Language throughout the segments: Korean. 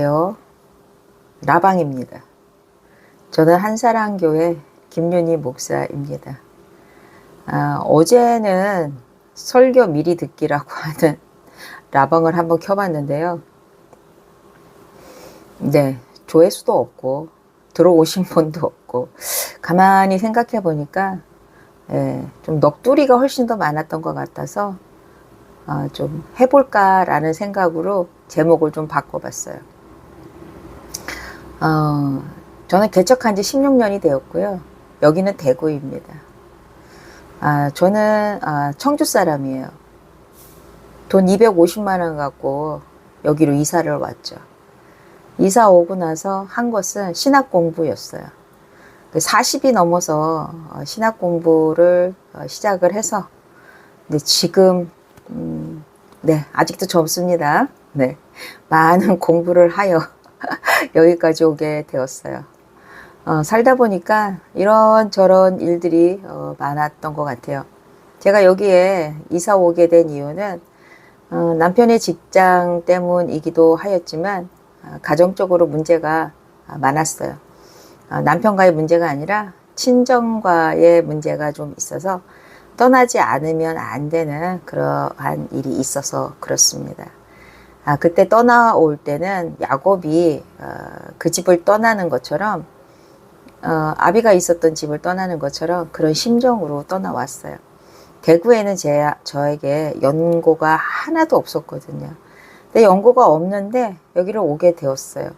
안녕하세요. 라방입니다. 저는 한사랑교회 김윤희 목사입니다. 아, 어제는 설교 미리 듣기라고 하는 라방을 한번 켜봤는데요. 네, 조회수도 없고 들어오신 분도 없고 가만히 생각해 보니까 예, 좀 넋두리가 훨씬 더 많았던 것 같아서 어, 좀 해볼까라는 생각으로 제목을 좀 바꿔봤어요. 어, 저는 개척한 지 16년이 되었고요. 여기는 대구입니다. 아, 저는 아, 청주 사람이에요. 돈 250만 원 갖고 여기로 이사를 왔죠. 이사 오고 나서 한 것은 신학 공부였어요. 40이 넘어서 어, 신학 공부를 어, 시작을 해서 근데 지금 음, 네 아직도 젊습니다. 네 많은 공부를 하여 여기까지 오게 되었어요. 어, 살다 보니까 이런 저런 일들이 어, 많았던 것 같아요. 제가 여기에 이사 오게 된 이유는 어, 남편의 직장 때문이기도 하였지만 어, 가정적으로 문제가 아, 많았어요. 어, 남편과의 문제가 아니라 친정과의 문제가 좀 있어서 떠나지 않으면 안 되는 그러한 일이 있어서 그렇습니다. 아, 그때 떠나올 때는 야곱이 어, 그 집을 떠나는 것처럼 어, 아비가 있었던 집을 떠나는 것처럼 그런 심정으로 떠나왔어요. 대구에는 제, 저에게 연고가 하나도 없었거든요. 근데 연고가 없는데 여기를 오게 되었어요.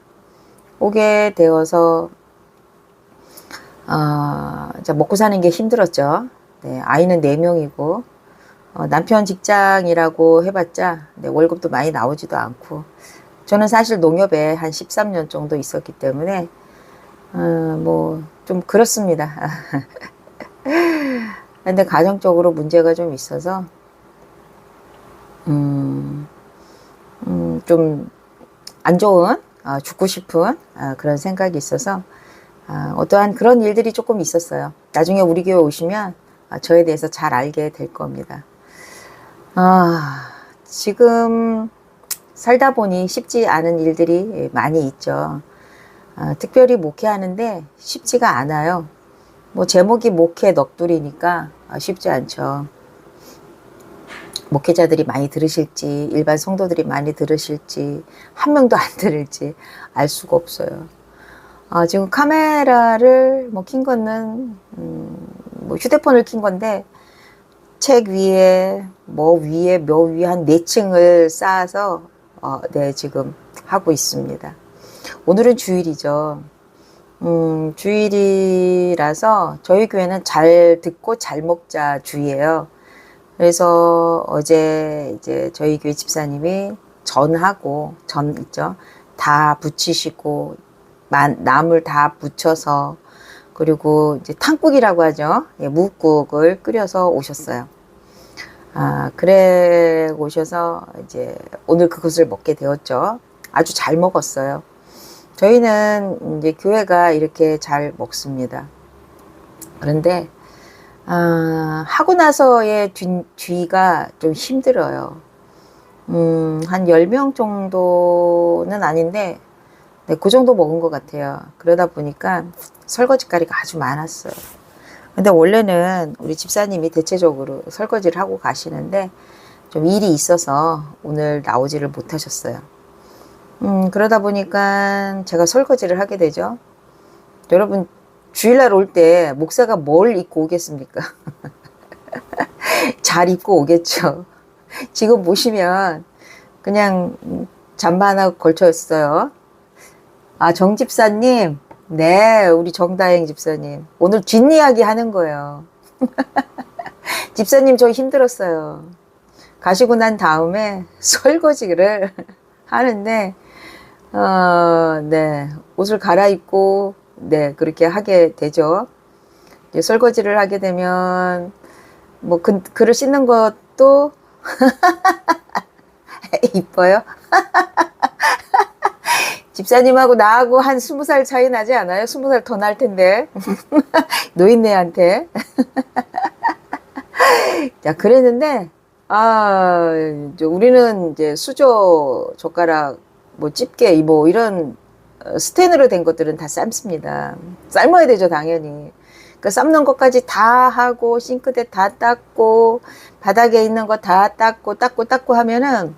오게 되어서 어, 자, 먹고 사는 게 힘들었죠. 네, 아이는 네명이고 어, 남편 직장이라고 해봤자 네, 월급도 많이 나오지도 않고 저는 사실 농협에 한 13년 정도 있었기 때문에 어, 뭐좀 그렇습니다. 근데 가정적으로 문제가 좀 있어서 음, 음, 좀 안 좋은 어, 죽고 싶은 어, 그런 생각이 있어서 아, 어떠한 그런 일들이 조금 있었어요. 나중에 우리 교회 오시면 아, 저에 대해서 잘 알게 될 겁니다. 아, 지금 살다 보니 쉽지 않은 일들이 많이 있죠. 아, 특별히 목회하는데 쉽지가 않아요. 뭐 제목이 목회 넋두리니까 아, 쉽지 않죠. 목회자들이 많이 들으실지 일반 성도들이 많이 들으실지 한 명도 안 들을지 알 수가 없어요. 아, 지금 카메라를 뭐 킨 거는 음, 뭐 휴대폰을 킨 건데 책 위에 뭐 위에 몇 위에 한네 층을 쌓아서 어, 네 지금 하고 있습니다. 오늘은 주일이죠. 음, 주일이라서 저희 교회는 잘 듣고 잘 먹자 주의예요. 그래서 어제 이제 저희 교회 집사님이 전하고 전 있죠. 다 붙이시고 만- 나물 다 붙여서 그리고 이제 탕국이라고 하죠. 예, 묵국을 끓여서 오셨어요. 아, 그래 오셔서 이제 오늘 그것을 먹게 되었죠. 아주 잘 먹었어요. 저희는 이제 교회가 이렇게 잘 먹습니다. 그런데 아, 하고 나서의 뒤, 뒤가 좀 힘들어요. 음, 한 10명 정도는 아닌데, 네, 그 정도 먹은 것 같아요. 그러다 보니까 설거지 가리가 아주 많았어요. 근데 원래는 우리 집사님이 대체적으로 설거지를 하고 가시는데, 좀 일이 있어서 오늘 나오지를 못하셨어요. 음, 그러다 보니까 제가 설거지를 하게 되죠. 여러분, 주일날 올 때 목사가 뭘 입고 오겠습니까? 잘 입고 오겠죠. 지금 보시면 그냥 잠바 하나 걸쳐 있어요. 아, 정 집사님. 네, 우리 정다행 집사님. 오늘 뒷이야기 하는 거예요. 집사님 저 힘들었어요. 가시고 난 다음에 설거지를 하는데, 어, 네. 옷을 갈아입고, 네. 그렇게 하게 되죠. 설거지를 하게 되면, 뭐, 그, 그릇 씻는 것도 이뻐요? 집사님하고 나하고 한 스무 살 차이 나지 않아요? 스무 살 더 날 텐데. 노인네한테. 자, 그랬는데, 아, 이제 우리는 이제 수저 젓가락 뭐 집게, 뭐 이런 어, 스텐으로 된 것들은 다 삶습니다. 삶아야 되죠, 당연히. 그 삶는 것까지 다 하고 싱크대 다 닦고 바닥에 있는 거 다 닦고 닦고 닦고 하면은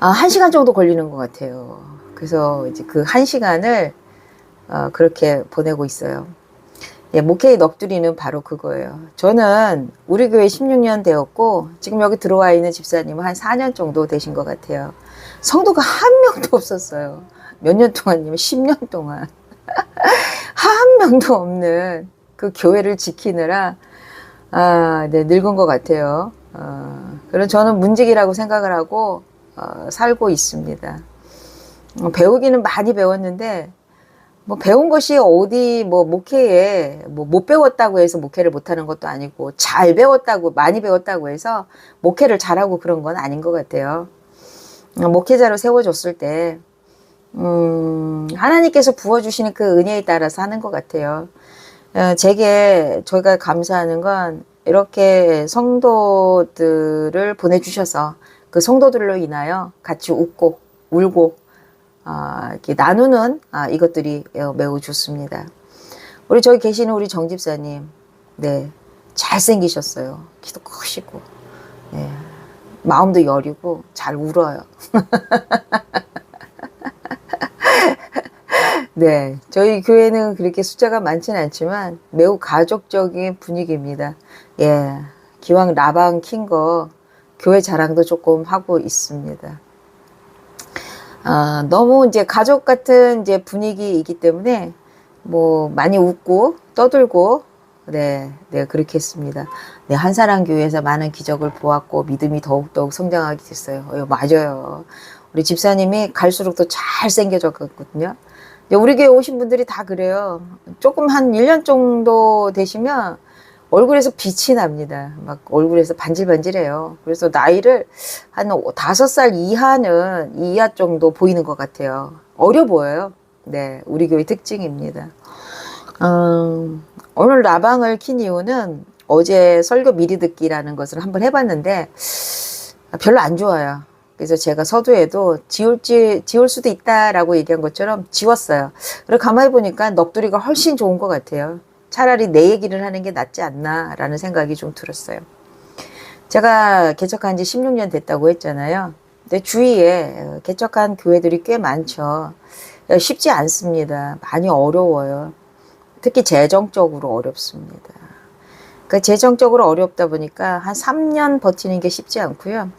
아, 한 시간 정도 걸리는 것 같아요. 그래서 이제 그 한 시간을 어, 그렇게 보내고 있어요. 예, 목회의 넋두리는 바로 그거예요. 저는 우리 교회 16년 되었고 지금 여기 들어와 있는 집사님은 한 4년 정도 되신 것 같아요. 성도가 한 명도 없었어요. 몇 년 동안이면 10년 동안 한 명도 없는 그 교회를 지키느라 아, 네, 늙은 것 같아요. 어, 그런 저는 문직이라고 생각을 하고 어, 살고 있습니다. 어, 배우기는 많이 배웠는데 뭐 배운 것이 어디 뭐 목회에 뭐 못 배웠다고 해서 목회를 못하는 것도 아니고 잘 배웠다고 많이 배웠다고 해서 목회를 잘하고 그런 건 아닌 것 같아요. 어, 목회자로 세워줬을 때 음, 하나님께서 부어주시는 그 은혜에 따라서 하는 것 같아요. 어, 제게 저희가 감사하는 건 이렇게 성도들을 보내주셔서 그 성도들로 인하여 같이 웃고 울고 아, 나누는 아, 이것들이 어, 매우 좋습니다. 우리 저기 계시는 우리 정 집사님, 네 잘생기셨어요. 키도 크시고, 네, 마음도 여리고 잘 울어요. 네, 저희 교회는 그렇게 숫자가 많지는 않지만 매우 가족적인 분위기입니다. 예, 기왕 라방 킨 거 교회 자랑도 조금 하고 있습니다. 아, 너무 이제 가족 같은 이제 분위기이기 때문에 뭐 많이 웃고 떠들고 네, 네 그렇게 했습니다. 네, 한사랑 교회에서 많은 기적을 보았고 믿음이 더욱더욱 성장하게 됐어요. 어, 맞아요. 우리 집사님이 갈수록 더 잘생겨졌거든요. 우리 교회 오신 분들이 다 그래요. 조금 한 1년 정도 되시면 얼굴에서 빛이 납니다. 막 얼굴에서 반질반질해요. 그래서 나이를 한 다섯 살 이하는 이하 정도 보이는 것 같아요. 어려 보여요. 네, 우리 교회 특징입니다. 음, 오늘 라방을 킨 이유는 어제 설교 미리 듣기라는 것을 한번 해봤는데 별로 안 좋아요. 그래서 제가 서두에도 지울지 지울 수도 있다라고 얘기한 것처럼 지웠어요. 그리고 가만히 보니까 넋두리가 훨씬 좋은 것 같아요. 차라리 내 얘기를 하는 게 낫지 않나라는 생각이 좀 들었어요. 제가 개척한 지 16년 됐다고 했잖아요. 근데 주위에 개척한 교회들이 꽤 많죠. 쉽지 않습니다. 많이 어려워요. 특히 재정적으로 어렵습니다. 그 재정적으로 어렵다 보니까 한 3년 버티는 게 쉽지 않고요.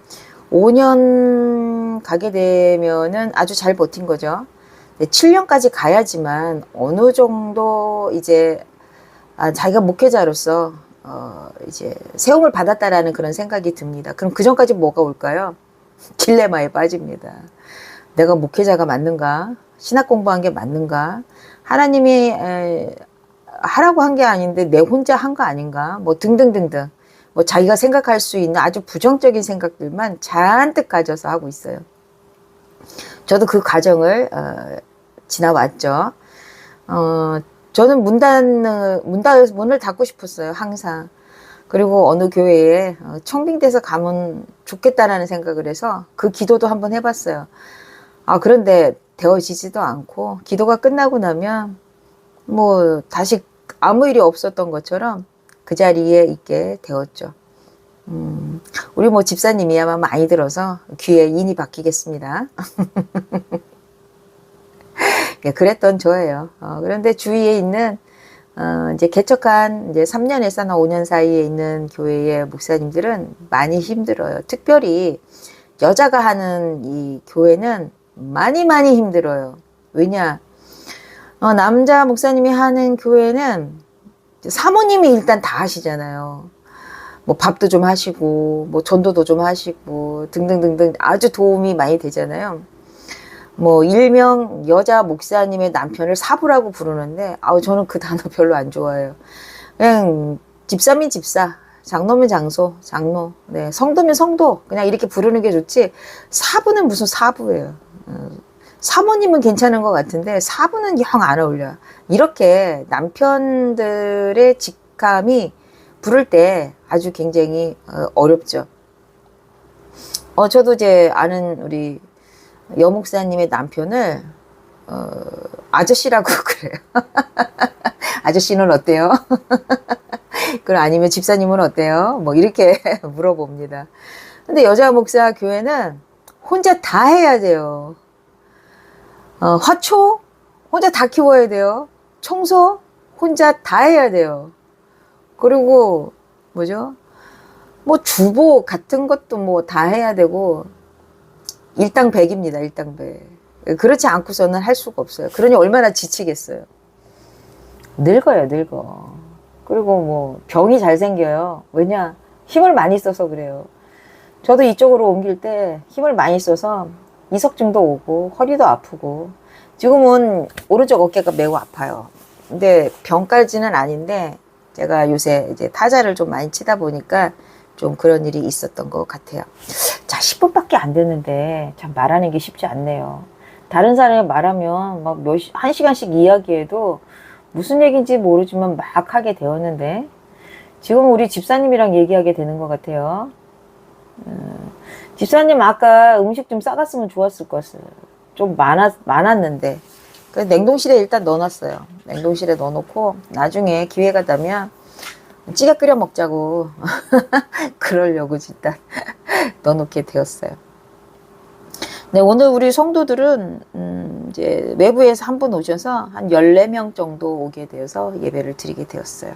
5년 가게 되면은 아주 잘 버틴 거죠. 7년까지 가야지만 어느 정도 이제 아, 자기가 목회자로서 어, 이제 세움을 받았다라는 그런 생각이 듭니다. 그럼 그 전까지 뭐가 올까요? 딜레마에 빠집니다. 내가 목회자가 맞는가? 신학 공부한 게 맞는가? 하나님이 에, 하라고 한 게 아닌데 내 혼자 한 거 아닌가? 뭐 등등등등. 뭐 자기가 생각할 수 있는 아주 부정적인 생각들만 잔뜩 가져서 하고 있어요. 저도 그 과정을 어, 지나왔죠. 어, 저는 문 닫는 문 닫, 문을 닫고 싶었어요 항상. 그리고 어느 교회에 어, 청빙돼서 가면 좋겠다라는 생각을 해서 그 기도도 한번 해봤어요. 아 그런데 되어지지도 않고 기도가 끝나고 나면 뭐 다시 아무 일이 없었던 것처럼 그 자리에 있게 되었죠. 음, 우리 뭐 집사님이야만 많이 들어서 귀에 인이 박히겠습니다. 예, 그랬던 저예요. 어, 그런데 주위에 있는 어, 이제 개척한 이제 3년에서 5년 사이에 있는 교회의 목사님들은 많이 힘들어요. 특별히 여자가 하는 이 교회는 많이 많이 힘들어요. 왜냐? 어, 남자 목사님이 하는 교회는 사모님이 일단 다 하시잖아요. 뭐 밥도 좀 하시고, 뭐 전도도 좀 하시고, 등등등등 아주 도움이 많이 되잖아요. 뭐 일명 여자 목사님의 남편을 사부라고 부르는데 아우 저는 그 단어 별로 안 좋아해요. 그냥 집사면 집사, 장로면 장소, 장로, 네 성도면 성도 그냥 이렇게 부르는 게 좋지 사부는 무슨 사부예요. 어, 사모님은 괜찮은 것 같은데 사부는 영 안 어울려요. 이렇게 남편들의 직함이 부를 때 아주 굉장히 어, 어렵죠. 어 저도 이제 아는 우리 여목사님의 남편을 어, 아저씨라고 그래요. 아저씨는 어때요? 그럼 아니면 집사님은 어때요? 뭐 이렇게 물어봅니다. 근데 여자 목사 교회는 혼자 다 해야 돼요. 어, 화초 혼자 다 키워야 돼요. 청소 혼자 다 해야 돼요. 그리고 뭐죠? 뭐 주보 같은 것도 뭐 다 해야 되고 일당백입니다. 일당백. 그렇지 않고서는 할 수가 없어요. 그러니 얼마나 지치겠어요. 늙어요, 늙어. 그리고 뭐 병이 잘 생겨요. 왜냐? 힘을 많이 써서 그래요. 저도 이쪽으로 옮길 때 힘을 많이 써서 이석증도 오고 허리도 아프고 지금은 오른쪽 어깨가 매우 아파요. 근데 병까지는 아닌데 제가 요새 이제 타자를 좀 많이 치다 보니까 좀 그런 일이 있었던 것 같아요. 자, 10분밖에 안 됐는데 참 말하는 게 쉽지 않네요. 다른 사람이 말하면 막 몇, 시- 한 시간씩 이야기해도 무슨 얘기인지 모르지만 막 하게 되었는데 지금 우리 집사님이랑 얘기하게 되는 것 같아요. 음, 집사님 아까 음식 좀 싸갔으면 좋았을 것을 좀 많았, 많았는데 그 냉동실에 일단 넣어놨어요. 냉동실에 넣어놓고 나중에 기회가 되면 찌개 끓여 먹자고 그러려고 일단 넣어놓게 되었어요. 네, 오늘 우리 성도들은 음, 이제 외부에서 한 분 오셔서 한 14명 정도 오게 되어서 예배를 드리게 되었어요.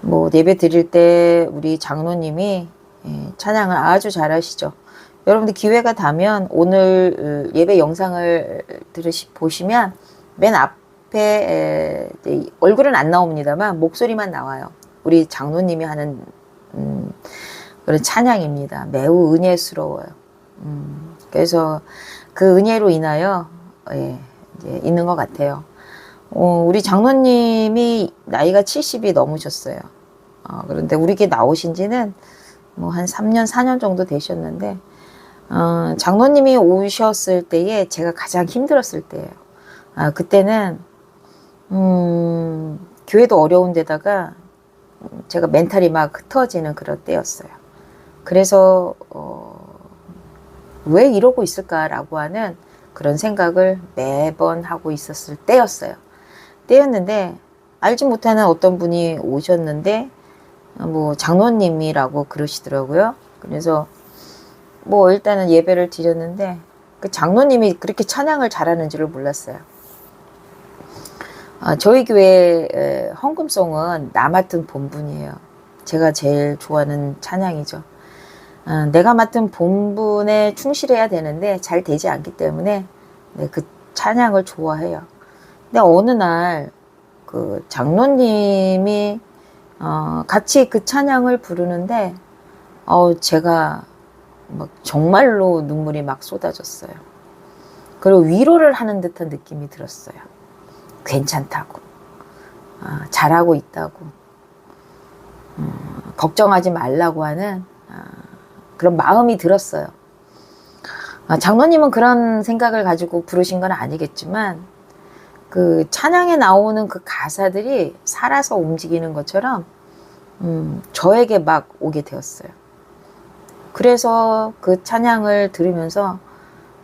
뭐 예배 드릴 때 우리 장로님이 예, 찬양을 아주 잘하시죠. 여러분들 기회가 되면 오늘 어, 예배 영상을 들으시 보시면 맨 앞에 얼굴은 안 나옵니다만 목소리만 나와요. 우리 장로님이 하는 음, 그런 찬양입니다. 매우 은혜스러워요. 음, 그래서 그 은혜로 인하여 예, 있는 것 같아요. 어, 우리 장로님이 나이가 70이 넘으셨어요. 어, 그런데 우리에게 나오신 지는 뭐 한 3년, 4년 정도 되셨는데, 어, 장로님이 오셨을 때에 제가 가장 힘들었을 때예요. 아, 그때는, 음, 교회도 어려운 데다가 제가 멘탈이 막 흩어지는 그런 때였어요. 그래서, 어, 왜 이러고 있을까라고 하는 그런 생각을 매번 하고 있었을 때였어요. 때였는데, 알지 못하는 어떤 분이 오셨는데, 뭐, 장로님이라고 그러시더라고요. 그래서, 뭐, 일단은 예배를 드렸는데, 그 장로님이 그렇게 찬양을 잘하는 줄을 몰랐어요. 아, 저희 교회 에, 헌금송은 나 맡은 본분이에요. 제가 제일 좋아하는 찬양이죠. 아, 내가 맡은 본분에 충실해야 되는데 잘 되지 않기 때문에 네, 그 찬양을 좋아해요. 근데 어느 날 그 장로님이 어, 같이 그 찬양을 부르는데 어, 제가 막 정말로 눈물이 막 쏟아졌어요. 그리고 위로를 하는 듯한 느낌이 들었어요. 괜찮다고. 아, 잘하고 있다고. 음, 걱정하지 말라고 하는 아, 그런 마음이 들었어요. 아, 장로님은 그런 생각을 가지고 부르신 건 아니겠지만, 그 찬양에 나오는 그 가사들이 살아서 움직이는 것처럼, 음, 저에게 막 오게 되었어요. 그래서 그 찬양을 들으면서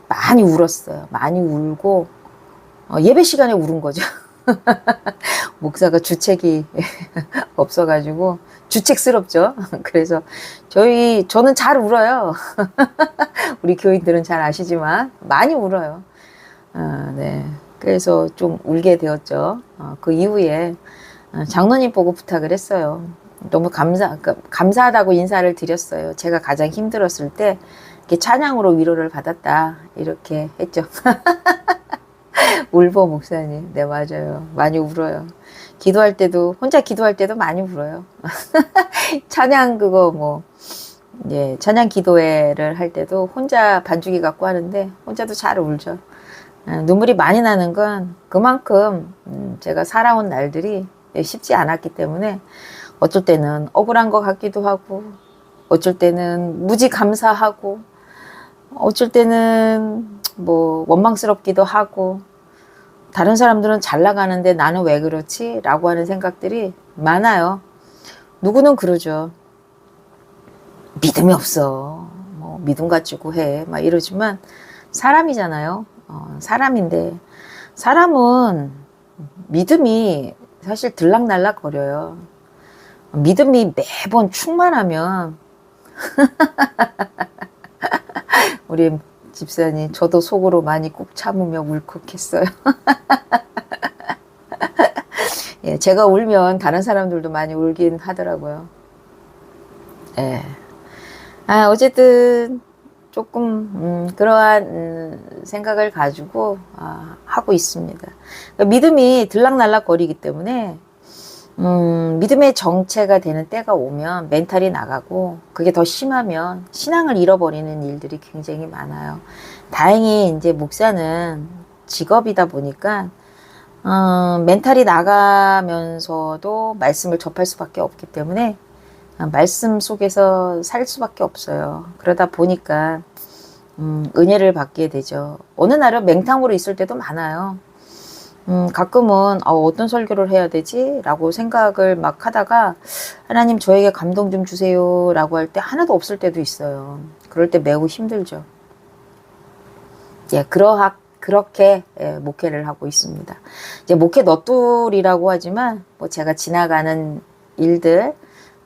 많이 울었어요. 많이 울고, 어, 예배 시간에 울은 거죠. 목사가 주책이 없어가지고 주책스럽죠. 그래서 저희 저는 잘 울어요. 우리 교인들은 잘 아시지만 많이 울어요. 아, 네. 그래서 좀 울게 되었죠. 어, 그 이후에 어, 장로님 보고 부탁을 했어요. 너무 감사 그러니까 감사하다고 인사를 드렸어요. 제가 가장 힘들었을 때 이렇게 찬양으로 위로를 받았다 이렇게 했죠. 울보 목사님, 네 맞아요. 많이 울어요. 기도할 때도 혼자 기도할 때도 많이 울어요. 찬양 그거 뭐 예, 찬양 기도회를 할 때도 혼자 반주기 갖고 하는데 혼자도 잘 울죠. 아, 눈물이 많이 나는 건 그만큼 음, 제가 살아온 날들이 쉽지 않았기 때문에 어쩔 때는 억울한 것 같기도 하고 어쩔 때는 무지 감사하고 어쩔 때는 뭐 원망스럽기도 하고 다른 사람들은 잘 나가는데 나는 왜 그렇지? 라고 하는 생각들이 많아요. 누구는 그러죠. 믿음이 없어. 뭐 믿음 가지고 해. 막 이러지만 사람이잖아요. 어, 사람인데 사람은 믿음이 사실 들락날락 거려요. 믿음이 매번 충만하면 우리 집사님 저도 속으로 많이 꾹 참으며 울컥했어요. 예, 제가 울면 다른 사람들도 많이 울긴 하더라고요. 예. 아, 어쨌든 조금 음, 그러한 음, 생각을 가지고 아, 하고 있습니다. 그러니까 믿음이 들락날락 거리기 때문에 음, 믿음의 정체가 되는 때가 오면 멘탈이 나가고 그게 더 심하면 신앙을 잃어버리는 일들이 굉장히 많아요. 다행히 이제 목사는 직업이다 보니까 어, 멘탈이 나가면서도 말씀을 접할 수밖에 없기 때문에 어, 말씀 속에서 살 수밖에 없어요. 그러다 보니까 음, 은혜를 받게 되죠. 어느 날은 맹탕으로 있을 때도 많아요. 음, 가끔은 어, 어떤 설교를 해야 되지? 라고 생각을 막 하다가 하나님 저에게 감동 좀 주세요 라고 할 때 하나도 없을 때도 있어요. 그럴 때 매우 힘들죠. 예, 그러하, 그렇게 예, 목회를 하고 있습니다. 이제 목회 너뚤이라고 하지만 뭐 제가 지나가는 일들,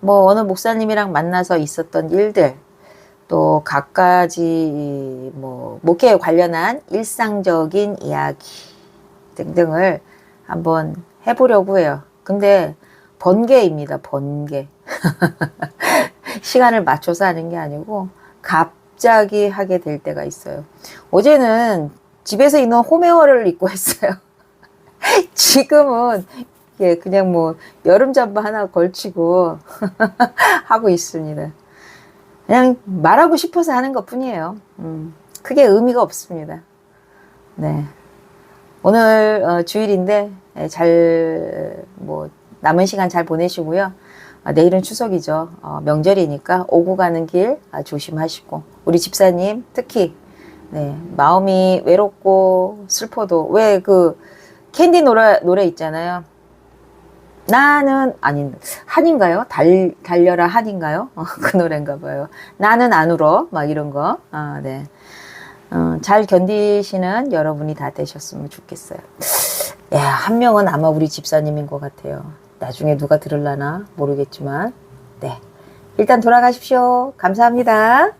뭐 어느 목사님이랑 만나서 있었던 일들, 또 갖가지 뭐 목회에 관련한 일상적인 이야기 등등을 한번 해보려고 해요. 근데 번개입니다. 번개. 시간을 맞춰서 하는 게 아니고 갑자기 하게 될 때가 있어요. 어제는 집에서 입는 홈웨어를 입고 했어요. 지금은 예, 그냥 뭐 여름 잠바 하나 걸치고 하고 있습니다. 그냥 말하고 싶어서 하는 것 뿐이에요. 음, 크게 의미가 없습니다. 네. 오늘 어, 주일인데 예, 잘뭐 남은 시간 잘 보내시고요. 아, 내일은 추석이죠. 어, 명절이니까 오고 가는 길 아, 조심하시고 우리 집사님 특히 네, 마음이 외롭고 슬퍼도 왜 그 캔디 노래 노래 있잖아요. 나는 아닌 한인가요? 달 달려라 한인가요? 어, 그 노래인가 봐요. 나는 안 울어 막 이런 거. 아, 네. 어, 잘 견디시는 여러분이 다 되셨으면 좋겠어요. 야, 한 명은 아마 우리 집사님인 것 같아요. 나중에 누가 들을라나 모르겠지만, 네. 일단 돌아가십시오. 감사합니다.